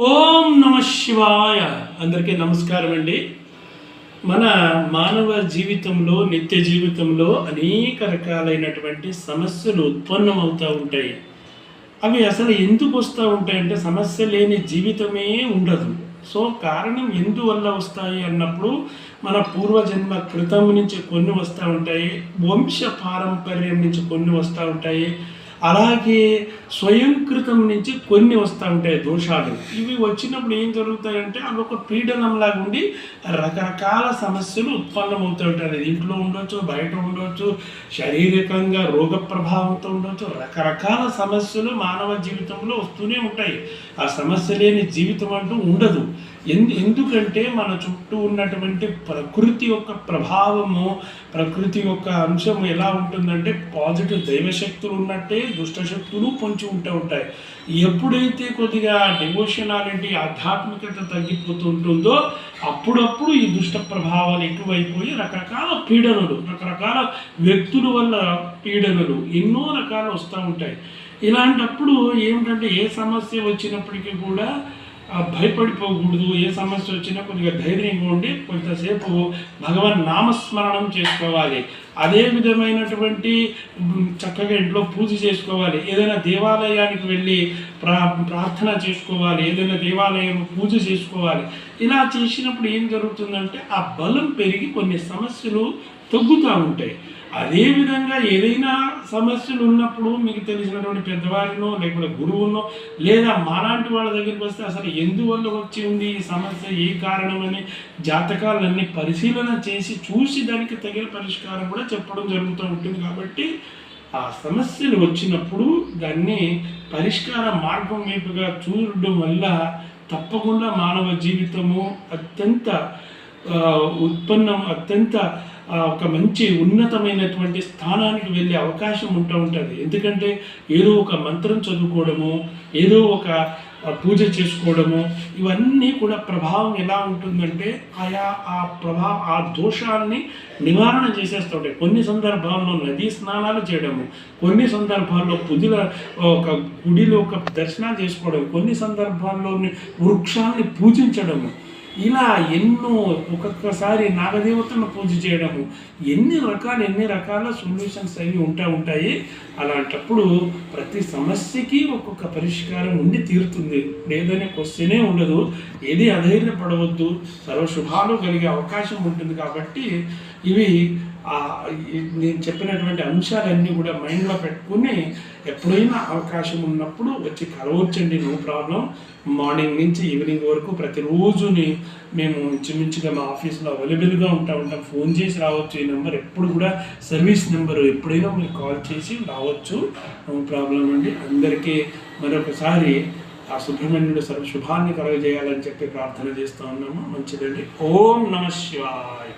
ఓం నమ శివాయ. అందరికీ నమస్కారం అండి. మన మానవ జీవితంలో నిత్య జీవితంలో అనేక రకాలైనటువంటి సమస్యలు ఉత్పన్నమవుతూ ఉంటాయి. అవి అసలు ఎందుకు వస్తూ ఉంటాయంటే సమస్య లేని జీవితమే ఉండదు. సో కారణం ఎందువల్ల వస్తాయి అన్నప్పుడు మన పూర్వజన్మ కృతం నుంచి కొన్ని వస్తూ ఉంటాయి వంశ పారంపర్యం నుంచి కొన్ని వస్తూ ఉంటాయి అలాగే స్వయంకృతం నుంచి కొన్ని వస్తుంటాయి దోషాలు. ఇవి వచ్చినప్పుడు ఏం జరుగుతాయంటే అవి ఒక పీడనంలాగా ఉండి రకరకాల సమస్యలు ఉత్పన్నమవుతూ ఉంటాయి ఇంట్లో ఉండొచ్చు బయట ఉండొచ్చు శారీరకంగా రోగ ప్రభావంతో ఉండొచ్చు రకరకాల సమస్యలు మానవ జీవితంలో వస్తూనే ఉంటాయి. ఆ సమస్య లేని జీవితం అంటూ ఉండదు. ఎందు ఎందుకంటే మన చుట్టూ ఉన్నటువంటి ప్రకృతి యొక్క ప్రభావము ప్రకృతి యొక్క అంశం ఎలా ఉంటుందంటే పాజిటివ్ దైవశక్తులు ఉన్నట్టే దుష్టశక్తులు పొంచి ఉంటూ ఉంటాయి. ఎప్పుడైతే కొద్దిగా డివోషనాలిటీ ఆధ్యాత్మికత తగ్గిపోతుంటుందో అప్పుడప్పుడు ఈ దుష్ట ప్రభావాలు ఎక్కువైపోయి రకరకాల పీడనలు రకరకాల వ్యక్తుల వల్ల పీడనలు ఎన్నో రకాలు వస్తూ ఉంటాయి. ఇలాంటప్పుడు ఏమిటంటే ఏ సమస్య వచ్చినప్పటికీ కూడా భయపడిపోకూడదు. ఏ సమస్య వచ్చినా కొద్దిగా ధైర్యంగా ఉండి కొంతసేపు భగవన్ నామస్మరణం చేసుకోవాలి. అదే విధమైనటువంటి చక్కగా ఇంట్లో పూజ చేసుకోవాలి. ఏదైనా దేవాలయానికి వెళ్ళి ప్రా ప్రార్థన చేసుకోవాలి. ఏదైనా దేవాలయం పూజ చేసుకోవాలి. ఇలా చేసినప్పుడు ఏం జరుగుతుందంటే ఆ బలం పెరిగి కొన్ని సమస్యలు తగ్గుతూ ఉంటాయి. అదేవిధంగా ఏదైనా సమస్యలు ఉన్నప్పుడు మీకు తెలిసినటువంటి పెద్దవారినో లేకపోతే గురువునో లేదా మాలాంటి వాళ్ళ దగ్గరికి వస్తే అసలు ఎందువల్ల వచ్చి ఉంది ఈ సమస్య ఏ కారణమని జాతకాలన్నీ పరిశీలన చేసి చూసి దానికి తగిన పరిష్కారం కూడా చెప్పడం జరుగుతూ ఉంటుంది. కాబట్టి ఆ సమస్యలు వచ్చినప్పుడు దాన్ని పరిష్కార మార్గం వైపుగా చూడడం వల్ల తప్పకుండా మానవ జీవితము అత్యంత ఉత్పన్నం అత్యంత ఒక మంచి ఉన్నతమైనటువంటి స్థానానికి వెళ్ళే అవకాశం ఉంటూ ఉంటుంది. ఎందుకంటే ఏదో ఒక మంత్రం చదువుకోవడము ఏదో ఒక పూజ చేసుకోవడము ఇవన్నీ కూడా ప్రభావం ఎలా ఉంటుందంటే ఆయా ఆ ప్రభా ఆ దోషాన్ని నివారణ చేసేస్తుంటాయి కొన్ని సందర్భాల్లో నదీ స్నానాలు చేయడము కొన్ని సందర్భాల్లో పుదిల ఒక గుడిలో ఒక దర్శనాలు చేసుకోవడం కొన్ని సందర్భాల్లో వృక్షాన్ని పూజించడము ఇలా ఎన్నో ఒక్కొక్కసారి నాగదేవతను పూజ చేయడము. ఎన్ని రకాల ఎన్ని రకాల సొల్యూషన్స్ అవి ఉంటా ఉంటాయి. అలాంటప్పుడు ప్రతి సమస్యకి ఒక్కొక్క పరిష్కారం ఉండి తీరుతుంది. లేదనే క్వశ్చనే ఉండదు. ఏది అధైర్యపడవద్దు. సర్వశుభాలు కలిగే అవకాశం ఉంటుంది కాబట్టి ఇవి నేను చెప్పినటువంటి అంశాలన్నీ కూడా మైండ్లో పెట్టుకుని ఎప్పుడైనా అవకాశం ఉన్నప్పుడు వచ్చి కలవచ్చండి నో ప్రాబ్లం. మార్నింగ్ నుంచి ఈవినింగ్ వరకు ప్రతిరోజుని మేము ఇంచుమించుగా మా ఆఫీస్లో అవైలబుల్గా ఉంటా ఉంటాం. ఫోన్ చేసి రావచ్చు. ఈ నెంబర్ ఎప్పుడు కూడా సర్వీస్ నెంబరు ఎప్పుడైనా మీరు కాల్ చేసి రావచ్చు. నో ప్రాబ్లం అండి. అందరికీ మరొకసారి ఆ సుబ్రహ్మణ్యుడు సర్వ శుభాన్ని కలగజేయాలని చెప్పి ప్రార్థన చేస్తూ ఉన్నాము. మంచిదండి. ఓం నమ శివాయ.